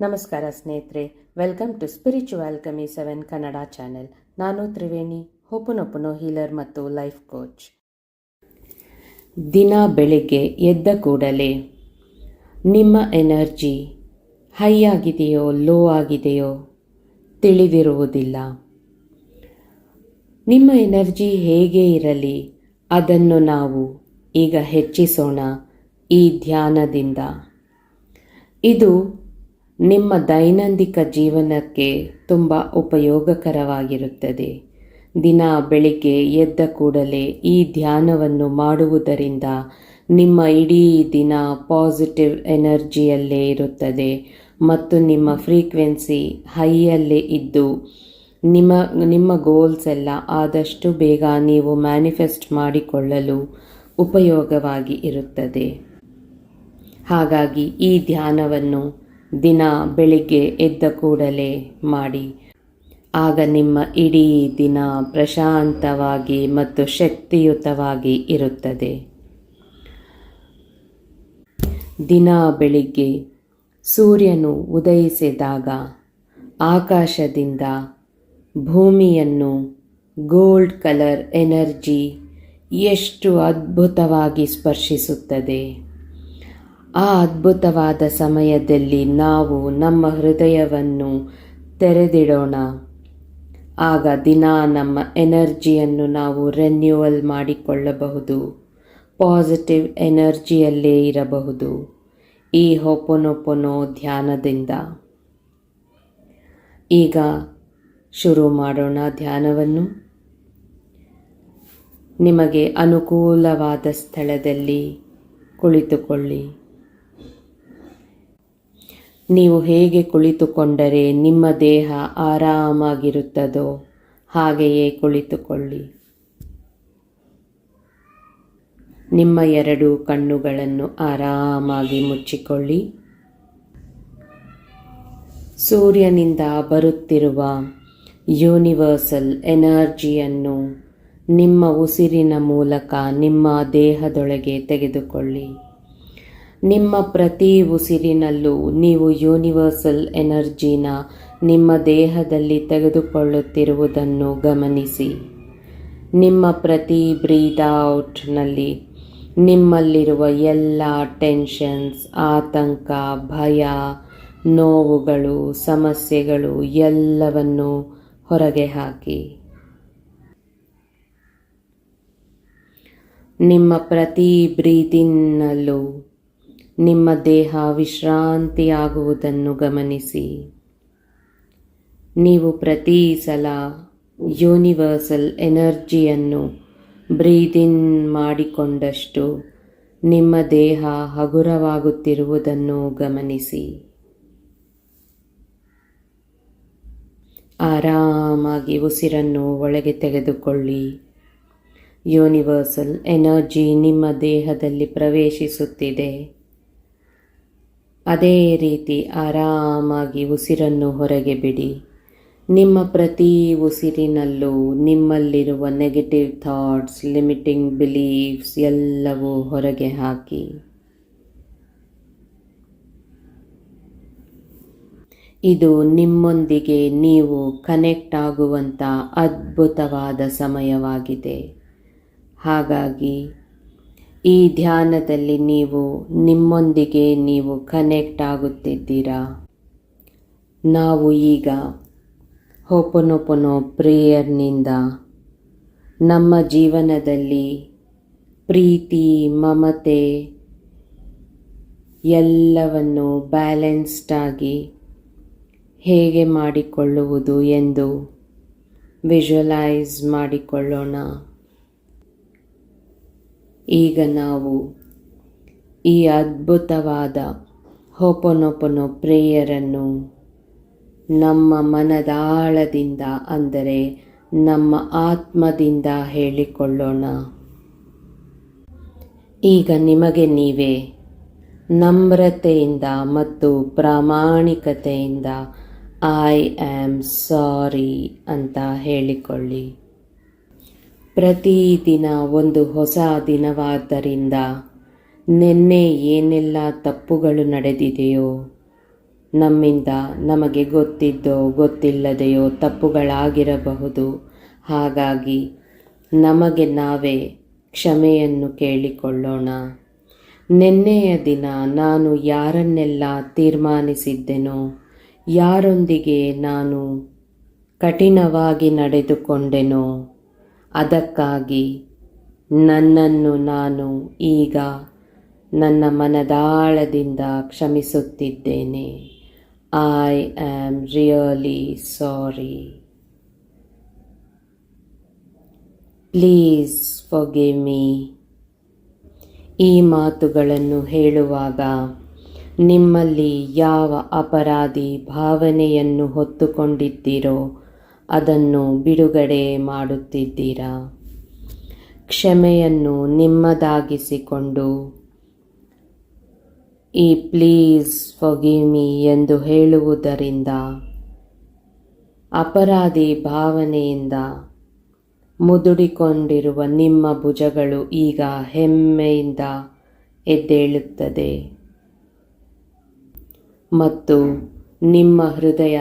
ನಮಸ್ಕಾರ ಸ್ನೇಹಿತರೆ welcome to spiritual ಕಮಿ ಸೆವೆನ್ ಕನ್ನಡ ಚಾನೆಲ್ ನಾನು ತ್ರಿವೇಣಿ ಹೊಪುನೊಪುನೋ ಹೀಲರ್ ಮತ್ತು ಲೈಫ್ ಕೋಚ್ ದಿನ ಬೆಳಿಗ್ಗೆ ಎದ್ದ ಕೂಡಲೇ, ನಿಮ್ಮ ಎನರ್ಜಿ ಹೈ ಆಗಿದೆಯೋ ಲೋ ಆಗಿದೆಯೋ ತಿಳಿದಿರುವುದಿಲ್ಲ. ನಿಮ್ಮ ಎನರ್ಜಿ ಹೇಗೆ ಇರಲಿ, ಅದನ್ನು ನಾವು ಈಗ ಹೆಚ್ಚಿಸೋಣ ಈ ಧ್ಯಾನದಿಂದ. ಇದು ನಿಮ್ಮ ದೈನಂದಿಕ ಜೀವನಕ್ಕೆ ತುಂಬ ಉಪಯೋಗಕರವಾಗಿರುತ್ತದೆ. ದಿನ ಬೆಳಿಗ್ಗೆ ಎದ್ದ ಕೂಡಲೇ ಈ ಧ್ಯಾನವನ್ನು ಮಾಡುವುದರಿಂದ ನಿಮ್ಮ ಇಡೀ ದಿನ ಪಾಸಿಟಿವ್ ಎನರ್ಜಿಯಲ್ಲೇ ಇರುತ್ತದೆ ಮತ್ತು ನಿಮ್ಮ ಫ್ರೀಕ್ವೆನ್ಸಿ ಹೈಯಲ್ಲೇ ಇದ್ದು ನಿಮ್ಮ ನಿಮ್ಮ ಗೋಲ್ಸ್ ಎಲ್ಲ ಆದಷ್ಟು ಬೇಗ ನೀವು ಮ್ಯಾನಿಫೆಸ್ಟ್ ಮಾಡಿಕೊಳ್ಳಲು ಉಪಯೋಗವಾಗಿ ಇರುತ್ತದೆ. ಹಾಗಾಗಿ ಈ ಧ್ಯಾನವನ್ನು ದಿನ ಬೆಳಿಗ್ಗೆ ಎದ್ದ ಕೂಡಲೇ ಮಾಡಿ. ಆಗ ನಿಮ್ಮ ಇಡೀ ದಿನ ಪ್ರಶಾಂತವಾಗಿ ಮತ್ತು ಶಕ್ತಿಯುತವಾಗಿ ಇರುತ್ತದೆ. ದಿನ ಬೆಳಿಗ್ಗೆ ಸೂರ್ಯನು ಉದಯಿಸಿದಾಗ ಆಕಾಶದಿಂದ ಭೂಮಿಯನ್ನು ಗೋಲ್ಡ್ ಕಲರ್ ಎನರ್ಜಿ ಎಷ್ಟು ಅದ್ಭುತವಾಗಿ ಸ್ಪರ್ಶಿಸುತ್ತದೆ. ಆ ಅದ್ಭುತವಾದ ಸಮಯದಲ್ಲಿ ನಾವು ನಮ್ಮ ಹೃದಯವನ್ನು ತೆರೆದಿಡೋಣ. ಆಗ ದಿನ ನಮ್ಮ ಎನರ್ಜಿಯನ್ನು ನಾವು ರೆನ್ಯೂವಲ್ ಮಾಡಿಕೊಳ್ಳಬಹುದು. ಪಾಸಿಟಿವ್ ಎನರ್ಜಿಯಲ್ಲೇ ಇರಬಹುದು. ಈ ಹೊಪೊನೊಪೊನೋ ಧ್ಯಾನದಿಂದ. ಈಗ ಶುರು ಮಾಡೋಣ ಧ್ಯಾನವನ್ನು. ನಿಮಗೆ ಅನುಕೂಲವಾದ ಸ್ಥಳದಲ್ಲಿ ಕುಳಿತುಕೊಳ್ಳಿ. ನೀವು ಹೇಗೆ ಕುಳಿತುಕೊಂಡರೆ ನಿಮ್ಮ ದೇಹ ಆರಾಮಾಗಿರುತ್ತದೋ ಹಾಗೆಯೇ ಕುಳಿತುಕೊಳ್ಳಿ. ನಿಮ್ಮ ಎರಡು ಕಣ್ಣುಗಳನ್ನು ಆರಾಮಾಗಿ ಮುಚ್ಚಿಕೊಳ್ಳಿ. ಸೂರ್ಯನಿಂದ ಬರುತ್ತಿರುವ ಯೂನಿವರ್ಸಲ್ ಎನರ್ಜಿಯನ್ನು ನಿಮ್ಮ ಉಸಿರಿನ ಮೂಲಕ ನಿಮ್ಮ ದೇಹದೊಳಗೆ ತೆಗೆದುಕೊಳ್ಳಿ. ನಿಮ್ಮ ಪ್ರತಿ ಉಸಿರಿನಲ್ಲೂ ನೀವು ಯೂನಿವರ್ಸಲ್ ಎನರ್ಜಿನ ನಿಮ್ಮ ದೇಹದಲ್ಲಿ ತೆಗೆದುಕೊಳ್ಳುತ್ತಿರುವುದನ್ನು ಗಮನಿಸಿ. ನಿಮ್ಮ ಪ್ರತಿ ಬ್ರೀದ್ ಔಟ್ನಲ್ಲಿ ನಿಮ್ಮಲ್ಲಿರುವ ಎಲ್ಲ ಟೆನ್ಷನ್ಸ್ ಆತಂಕ, ಭಯ, ನೋವುಗಳು, ಸಮಸ್ಯೆಗಳು ಎಲ್ಲವನ್ನು ಹೊರಗೆ ಹಾಕಿ. ನಿಮ್ಮ ಪ್ರತಿ ಬ್ರೀದಿನ್ನಲ್ಲೂ ನಿಮ್ಮ ದೇಹ ವಿಶ್ರಾಂತಿಯಾಗುವುದನ್ನು ಗಮನಿಸಿ. ನೀವು ಪ್ರತಿ ಸಲ ಯೂನಿವರ್ಸಲ್ ಎನರ್ಜಿಯನ್ನು ಬ್ರೀದಿನ್ ಮಾಡಿಕೊಂಡಷ್ಟು ನಿಮ್ಮ ದೇಹ ಹಗುರವಾಗುತ್ತಿರುವುದನ್ನು ಗಮನಿಸಿ. ಆರಾಮಾಗಿ ಉಸಿರನ್ನು ಒಳಗೆ ತೆಗೆದುಕೊಳ್ಳಿ. ಯೂನಿವರ್ಸಲ್ ಎನರ್ಜಿ ನಿಮ್ಮ ದೇಹದಲ್ಲಿ ಪ್ರವೇಶಿಸುತ್ತಿದೆ. ಅದೇ ರೀತಿ ಆರಾಮಾಗಿ ಉಸಿರನ್ನು ಹೊರಗೆ ಬಿಡಿ. ನಿಮ್ಮ ಪ್ರತಿ ಉಸಿರಿನಲ್ಲೂ ನಿಮ್ಮಲ್ಲಿರುವ ನೆಗೆಟಿವ್ ಥಾಟ್ಸ್ ಲಿಮಿಟಿಂಗ್ ಬಿಲೀಫ್ಸ್ ಎಲ್ಲವೂ ಹೊರಗೆ ಹಾಕಿ. ಇದು ನಿಮ್ಮೊಂದಿಗೆ ನೀವು ಕನೆಕ್ಟ್ ಆಗುವಂಥ ಅದ್ಭುತವಾದ ಸಮಯವಾಗಿದೆ. ಹಾಗಾಗಿ ಈ ಧ್ಯಾನದಲ್ಲಿ ನೀವು, ನಿಮ್ಮೊಂದಿಗೆ ನೀವು ಕನೆಕ್ಟ್ ಆಗುತ್ತಿದ್ದೀರಾ? ನಾವು ಈಗ ಹೊಪನೊಪನೋ ಪ್ರೇಯರ್ನಿಂದ ನಮ್ಮ ಜೀವನದಲ್ಲಿ ಪ್ರೀತಿ, ಮಮತೆ ಎಲ್ಲವನ್ನು ಬ್ಯಾಲೆನ್ಸ್ಡ್ ಆಗಿ ಹೇಗೆ ಮಾಡಿಕೊಳ್ಳುವುದು ಎಂದು ವಿಜುವಲೈಸ್ ಮಾಡಿಕೊಳ್ಳೋಣ. ಈಗ ನಾವು ಈ ಅದ್ಭುತವಾದ ಹೋಪೊನೊಪೊನೊ ಪ್ರೇಯರನ್ನು ನಮ್ಮ ಮನದಾಳದಿಂದ, ಅಂದರೆ ನಮ್ಮ ಆತ್ಮದಿಂದ ಹೇಳಿಕೊಳ್ಳೋಣ. ಈಗ ನಿಮಗೆ ನೀವೇ ನಮ್ರತೆಯಿಂದ ಮತ್ತು ಪ್ರಾಮಾಣಿಕತೆಯಿಂದ ಐ ಆಮ್ ಸಾರಿ ಅಂತ ಹೇಳಿಕೊಳ್ಳಿ. ಪ್ರತಿದಿನ ಒಂದು ಹೊಸ ದಿನವಾದ್ದರಿಂದ ನಿನ್ನೆ ಏನೆಲ್ಲ ತಪ್ಪುಗಳು ನಡೆದಿದೆಯೋ, ನಮ್ಮಿಂದ ನಮಗೆ ಗೊತ್ತಿದ್ದೋ, ಗೊತ್ತಿಲ್ಲದೆಯೋ ತಪ್ಪುಗಳಾಗಿರಬಹುದು. ಹಾಗಾಗಿ ನಮಗೆ ನಾವೇ ಕ್ಷಮೆಯನ್ನು ಕೇಳಿಕೊಳ್ಳೋಣ. ನಿನ್ನೆಯ ದಿನ ನಾನು ಯಾರನ್ನೆಲ್ಲ ತೀರ್ಮಾನಿಸಿದ್ದೆನೋ, ಯಾರೊಂದಿಗೆ ನಾನು ಕಠಿಣವಾಗಿ ನಡೆದುಕೊಂಡೆನೋ ಅದಕ್ಕಾಗಿ ನನ್ನನ್ನು ನಾನು ಈಗ ನನ್ನ ಮನದಾಳದಿಂದ ಕ್ಷಮಿಸುತ್ತಿದ್ದೇನೆ. I am really sorry please forgive me ಈ ಮಾತುಗಳನ್ನು ಹೇಳುವಾಗ ನಿಮ್ಮಲ್ಲಿ ಯಾವ ಅಪರಾಧಿ ಭಾವನೆಯನ್ನು ಹೊತ್ತುಕೊಂಡಿದ್ದೀರೋ ಅದನ್ನು ಬಿಡುಗಡೆ ಮಾಡುತ್ತಿದ್ದೀರಾ? ಕ್ಷಮೆಯನ್ನು ನಿಮ್ಮದಾಗಿಸಿಕೊಂಡು ಈ ಪ್ಲೀಸ್ ಫೊಗೀಮಿ ಎಂದು ಹೇಳುವುದರಿಂದ ಅಪರಾಧಿ ಭಾವನೆಯಿಂದ ಮುದುಡಿಕೊಂಡಿರುವ ನಿಮ್ಮ ಭುಜಗಳು ಈಗ ಹೆಮ್ಮೆಯಿಂದ ಎದ್ದೇಳುತ್ತದೆ. ಮತ್ತು ನಿಮ್ಮ ಹೃದಯ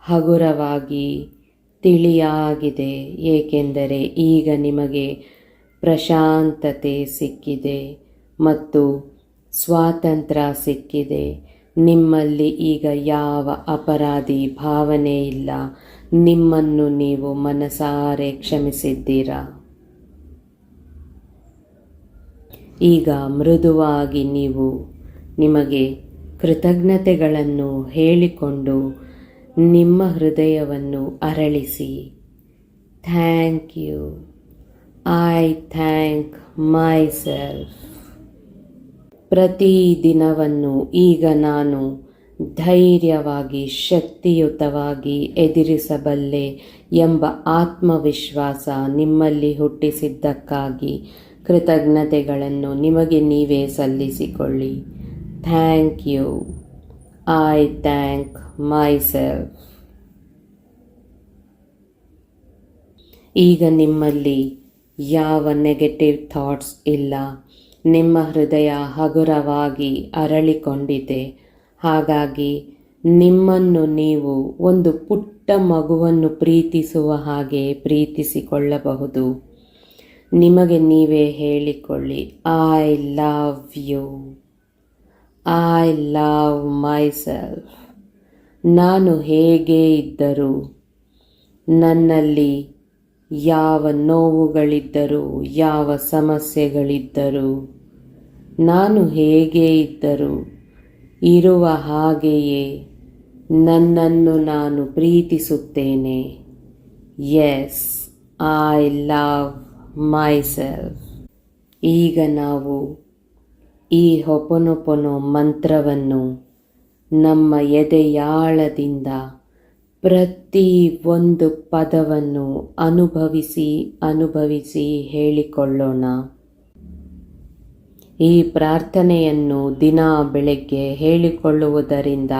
ಹಗುರವಾಗಿ ತಿಳಿಯಾಗಿದೆ. ಏಕೆಂದರೆ ಈಗ ನಿಮಗೆ ಪ್ರಶಾಂತತೆ ಸಿಕ್ಕಿದೆ ಮತ್ತು ಸ್ವಾತಂತ್ರ್ಯ ಸಿಕ್ಕಿದೆ. ನಿಮ್ಮಲ್ಲಿ ಈಗ ಯಾವ ಅಪರಾಧಿ ಭಾವನೆ ಇಲ್ಲ. ನಿಮ್ಮನ್ನು ನೀವು ಮನಸಾರೆ ಕ್ಷಮಿಸಿದ್ದೀರಾ? ಈಗ ಮೃದುವಾಗಿ ನೀವು ನಿಮಗೆ ಕೃತಜ್ಞತೆಗಳನ್ನು ಹೇಳಿಕೊಂಡು ನಿಮ್ಮ ಹೃದಯವನ್ನು ಅರಳಿಸಿ. Thank you. I thank myself ಪ್ರತಿ ದಿನವನ್ನು ಈಗ ನಾನು ಧೈರ್ಯವಾಗಿ, ಶಕ್ತಿಯುತವಾಗಿ ಎದುರಿಸಬಲ್ಲೆ ಎಂಬ ಆತ್ಮವಿಶ್ವಾಸ ನಿಮ್ಮಲ್ಲಿ ಹುಟ್ಟಿಸಿದ್ದಕ್ಕಾಗಿ ಕೃತಜ್ಞತೆಗಳನ್ನು ನಿಮಗೆ ನೀವೇ ಸಲ್ಲಿಸಿಕೊಳ್ಳಿ. Thank you. Thank myself ಈಗ ನಿಮ್ಮಲ್ಲಿ ಯಾವ ನೆಗೆಟಿವ್ ಥಾಟ್ಸ್ ಇಲ್ಲ. ನಿಮ್ಮ ಹೃದಯ ಹಗುರವಾಗಿ ಅರಳಿಕೊಂಡಿದೆ. ಹಾಗಾಗಿ ನಿಮ್ಮನ್ನು ನೀವು ಒಂದು ಪುಟ್ಟ ಮಗುವನ್ನು ಪ್ರೀತಿಸುವ ಹಾಗೆ ಪ್ರೀತಿಸಿಕೊಳ್ಳಬಹುದು. ನಿಮಗೆ ನೀವೇ ಹೇಳಿಕೊಳ್ಳಿ I love you I love myself ನಾನು ಹೇಗೆ ಇದ್ದರೂ, ನನ್ನಲ್ಲಿ ಯಾವ ನೋವುಗಳಿದ್ದರೂ, ಯಾವ ಸಮಸ್ಯೆಗಳಿದ್ದರೂ, ನಾನು ಹೇಗೆ ಇದ್ದರೂ, ಇರುವ ಹಾಗೆಯೇ ನನ್ನನ್ನು ನಾನು ಪ್ರೀತಿಸುತ್ತೇನೆ. Yes I love myself ಈಗ ನಾವು ಈ ಹೊಪನೊಪನು ಮಂತ್ರವನ್ನು ನಮ್ಮ ಎದೆಯಾಳದಿಂದ ಪ್ರತಿ ಒಂದು ಪದವನ್ನು ಅನುಭವಿಸಿ ಅನುಭವಿಸಿ ಹೇಳಿಕೊಳ್ಳೋಣ. ಈ ಪ್ರಾರ್ಥನೆಯನ್ನು ದಿನ ಬೆಳಗ್ಗೆ ಹೇಳಿಕೊಳ್ಳುವುದರಿಂದ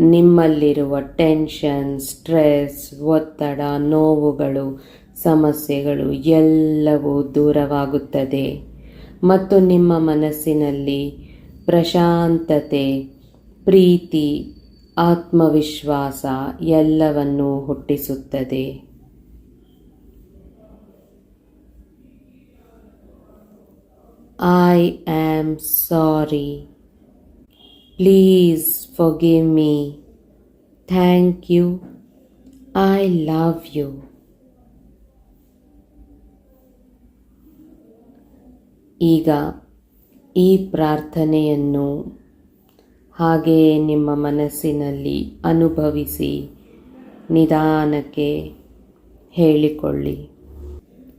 ನಿಮ್ಮಲ್ಲಿರುವ ಟೆನ್ಷನ್, ಸ್ಟ್ರೆಸ್, ಒತ್ತಡ, ನೋವುಗಳು, ಸಮಸ್ಯೆಗಳು ಎಲ್ಲವೂ ದೂರವಾಗುತ್ತದೆ. ಮತ್ತು ನಿಮ್ಮ ಮನಸ್ಸಿನಲ್ಲಿ ಪ್ರಶಾಂತತೆ, ಪ್ರೀತಿ, ಆತ್ಮವಿಶ್ವಾಸ ಎಲ್ಲವನ್ನು ಹುಟ್ಟಿಸುತ್ತದೆ. I am sorry please forgive me thank you I love you ಈಗ ಈ ಪ್ರಾರ್ಥನೆಯನ್ನು ಹಾಗೆಯೇ ನಿಮ್ಮ ಮನಸ್ಸಿನಲ್ಲಿ ಅನುಭವಿಸಿ, ನಿಧಾನಕ್ಕೆ ಹೇಳಿಕೊಳ್ಳಿ.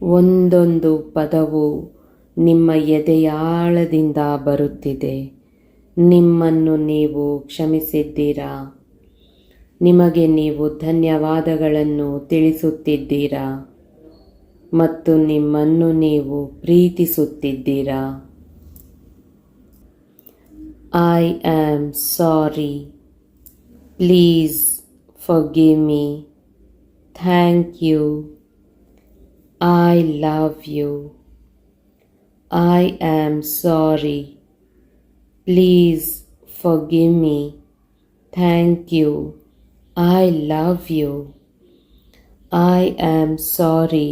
ಒಂದೊಂದು ಪದವು ನಿಮ್ಮ ಎದೆಯಾಳದಿಂದ ಬರುತ್ತಿದೆ. ನಿಮ್ಮನ್ನು ನೀವು ಕ್ಷಮಿಸಿದ್ದೀರಾ? ನಿಮಗೆ ನೀವು ಧನ್ಯವಾದಗಳನ್ನು ತಿಳಿಸುತ್ತಿದ್ದೀರಾ? ಮತ್ತು ನಿಮ್ಮನ್ನು ನೀವು ಪ್ರೀತಿಸುತ್ತಿದ್ದೀರಾ I am sorry. Please forgive me. Thank you. I love you. I am sorry. Please forgive me. Thank you. I love you. I am sorry.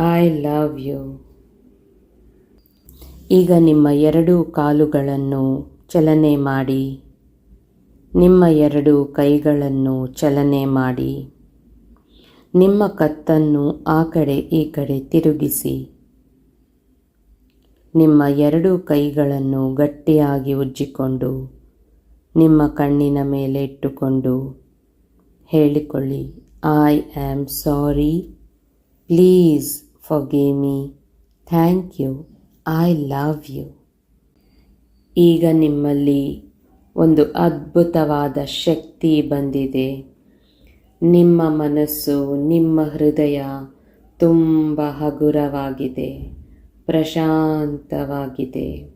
I love you ಈಗ ನಿಮ್ಮ ಎರಡೂ ಕಾಲುಗಳನ್ನು ಚಲನೆ ಮಾಡಿ. ನಿಮ್ಮ ಎರಡು ಕೈಗಳನ್ನು ಚಲನೆ ಮಾಡಿ. ನಿಮ್ಮ ಕತ್ತನ್ನು ಆ ಕಡೆ ಈ ಕಡೆ ತಿರುಗಿಸಿ. ನಿಮ್ಮ ಎರಡು ಕೈಗಳನ್ನು ಗಟ್ಟಿಯಾಗಿ ಉಜ್ಜಿಕೊಂಡು, ನಿಮ್ಮ ಕಣ್ಣಿನ ಮೇಲೆ ಇಟ್ಟುಕೊಂಡು ಹೇಳಿಕೊಳ್ಳಿ I am sorry please forgive me thank you I love you ಈಗ ನಿಮ್ಮಲ್ಲಿ ಒಂದು ಅದ್ಭುತವಾದ ಶಕ್ತಿ ಬಂದಿದೆ. ನಿಮ್ಮ ಮನಸ್ಸು, ನಿಮ್ಮ ಹೃದಯ ತುಂಬ ಹಗುರವಾಗಿದೆ. ಪ್ರಶಾಂತವಾಗಿದೆ.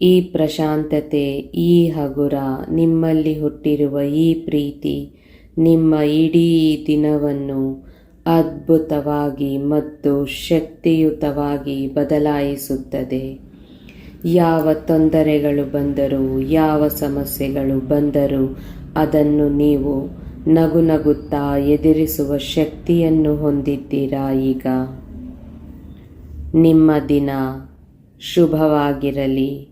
ಈ ಪ್ರಶಾಂತತೆ, ಈ ಹಗುರ, ನಿಮ್ಮಲ್ಲಿ ಹುಟ್ಟಿರುವ ಈ ಪ್ರೀತಿ, ನಿಮ್ಮ ಇಡೀ ದಿನವನ್ನು ಅದ್ಭುತವಾಗಿ ಮತ್ತು ಶಕ್ತಿಯುತವಾಗಿ ಬದಲಾಯಿಸುತ್ತದೆ. ಯಾವ ತೊಂದರೆಗಳು ಬಂದರೂ, ಯಾವ ಸಮಸ್ಯೆಗಳು ಬಂದರೂ ಅದನ್ನು ನೀವು ನಗು ನಗುತ್ತಾ ಎದುರಿಸುವ ಶಕ್ತಿಯನ್ನು ಹೊಂದಿದ್ದೀರಾ ಈಗ? ನಿಮ್ಮ ದಿನ ಶುಭವಾಗಿರಲಿ.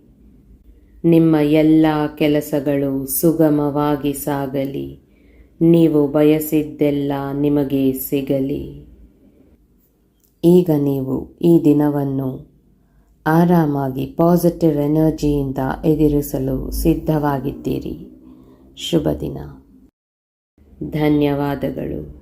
ನಿಮ್ಮ ಎಲ್ಲ ಕೆಲಸಗಳು ಸುಗಮವಾಗಿ ಸಾಗಲಿ. ನೀವು ಬಯಸಿದ್ದೆಲ್ಲ ನಿಮಗೆ ಸಿಗಲಿ. ಈಗ ನೀವು ಈ ದಿನವನ್ನು ಆರಾಮಾಗಿ ಪಾಸಿಟಿವ್ ಎನರ್ಜಿಯಿಂದ ಎದುರಿಸಲು ಸಿದ್ಧವಾಗಿದ್ದೀರಿ. ಶುಭ ದಿನ ಧನ್ಯವಾದಗಳು.